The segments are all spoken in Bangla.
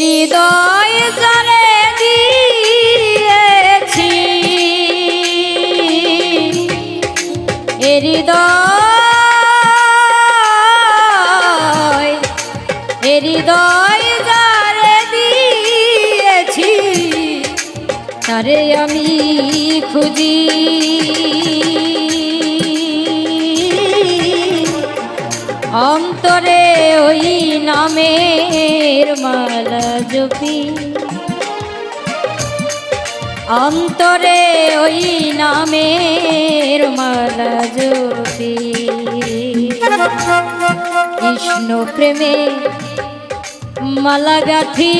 হৃদয় জলে দিয়েছি হৃদয় হৃদয় জলে আমি খুঁজি। অন্তরে ওই নামের মালা জপি। অন্তরে ওই নামের মালা জপি। কৃষ্ণ প্রেমে মালা গাথি।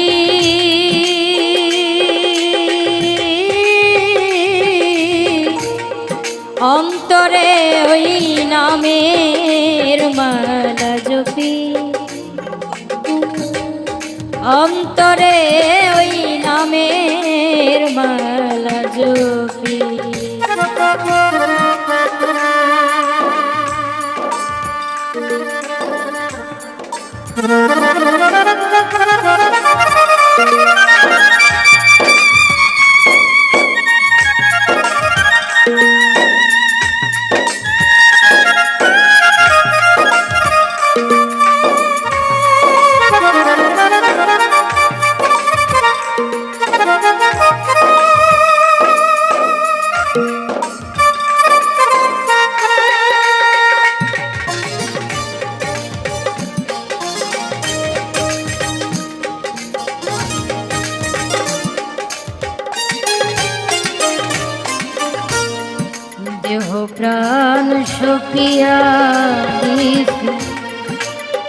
অন্তরে ওই নামের মালা জপি। অন্তরে ওই নামের মালা জপি। দেহ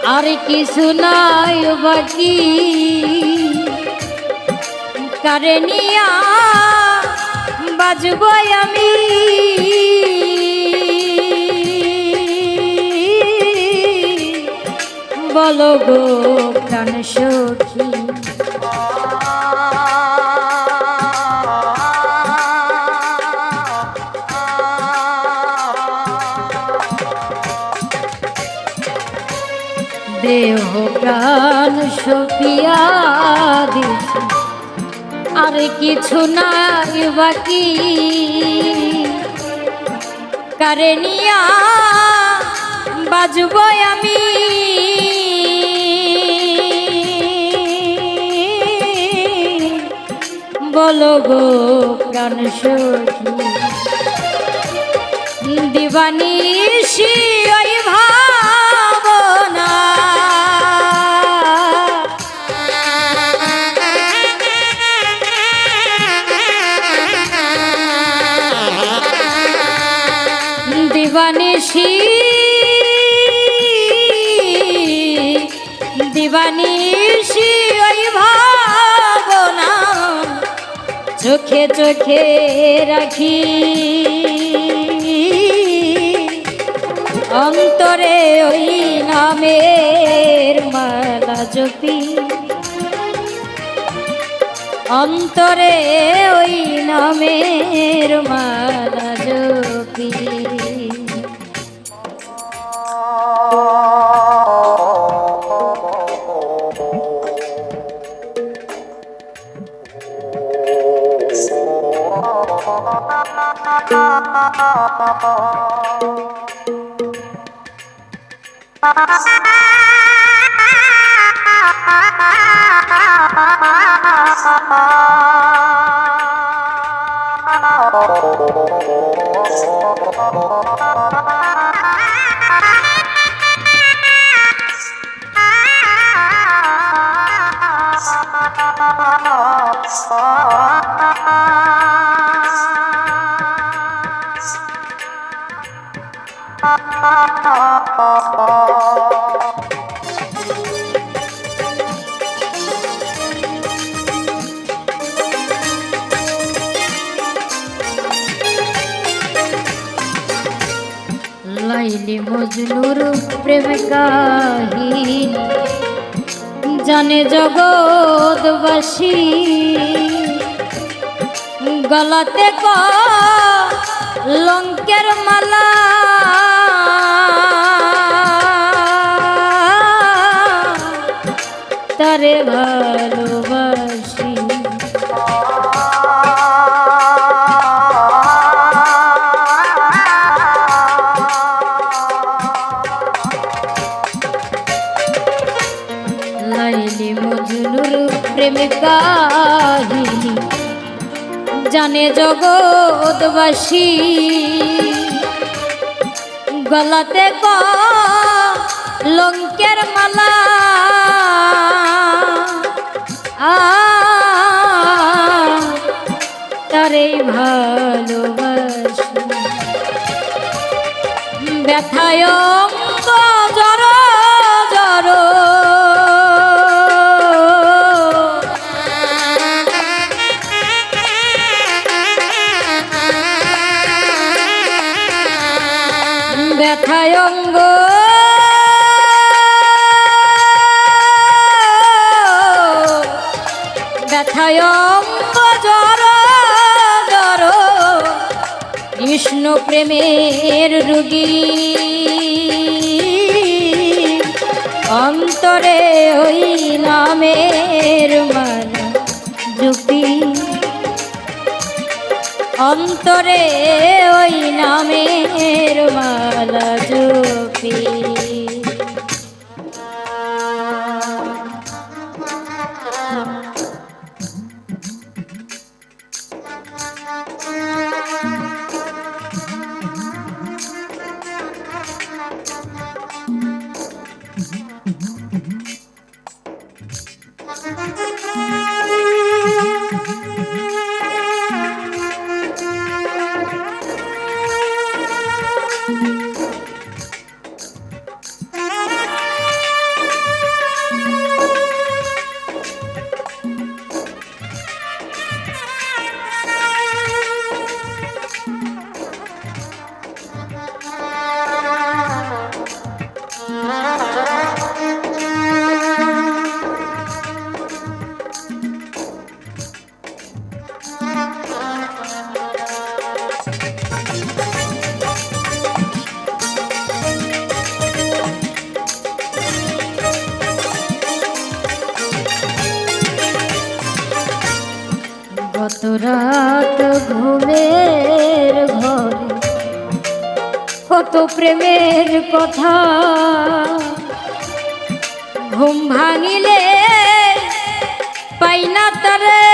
আর কিছু নাই বাকি। কারে নিয়া আমি? বলো গো প্রাণ সখী। দেহ প্রাণ সপিয়া দিছি। আর কিছু নাই বাকি। কারে নিয়া বাজব আমি? বলো গো প্রাণ সখী। দিবানিশি ওই দিবানিশি দিবানিশি ওই ভাবনা চোখে চোখে রাখি। অন্তরে ওই নামের মালা জপি। অন্তরে ওই নামের মালা জপি। লাইলি মজনুর প্রেম কাহিনী জানে জগৎবাসী। গলাতে লঙ্কের মালা প্রেম কাহিনী। জানে জগৎবাসী গলাতে ক লঙ্কের মালা। তারে ভালোবাসি। ব্যথায় অঙ্গ ব্যথায় জর জর কৃষ্ণ প্রেমের রুগী। অন্তরে ওই নামের অন্তরে ওই নামের মালা জুপি। কত প্রেমের কথা। ঘুম ভাঙিলে পাই না তারে।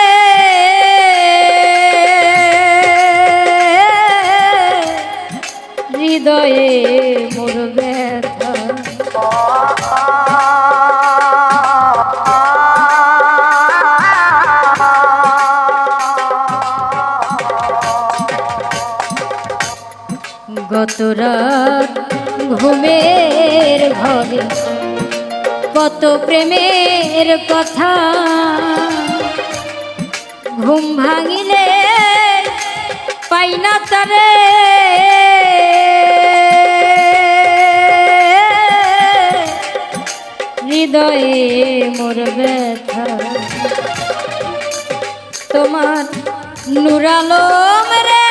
হৃদয়ে মোর ব্যথা। গত রাত ঘুমের ঘরে, কত প্রেমের কথা। ঘুম ভাঙিলে পাই না তারে। হৃদয়ে মোর ব্যথা। তোমার নুরালম রে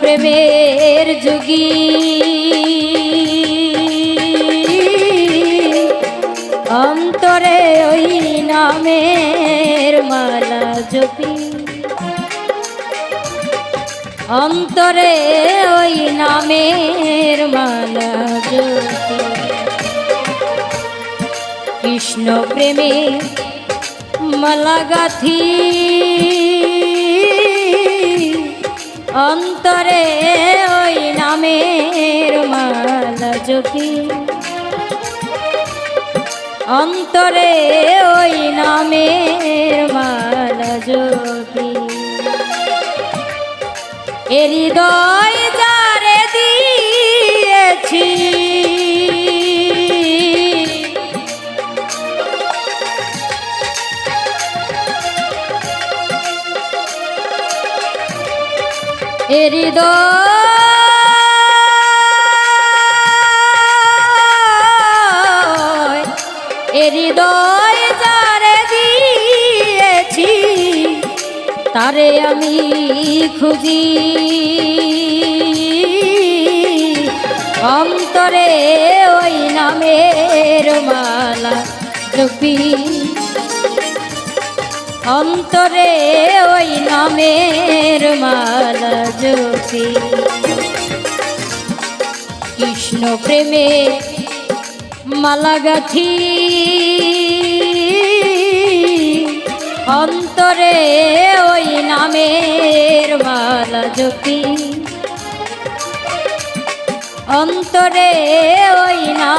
প্রেমের যুগী। অন্তরে ওই নামের মালা জপি। অন্তরে ওই নামের মালা জপি। কৃষ্ণ প্রেমে মালা গাথি। অন্তরে ওই নামের মালা জপি। অন্তরে ওই নামের মালা জপি। এ তারে আমি খুঁজি। অন্তরে ওই নামের মালা জপি অন্তরে ওই নামের মালা জপি কৃষ্ণ প্রেমে মালা গাথি অন্তরে ওই নামের মালা জপি অন্তরে ওই নামের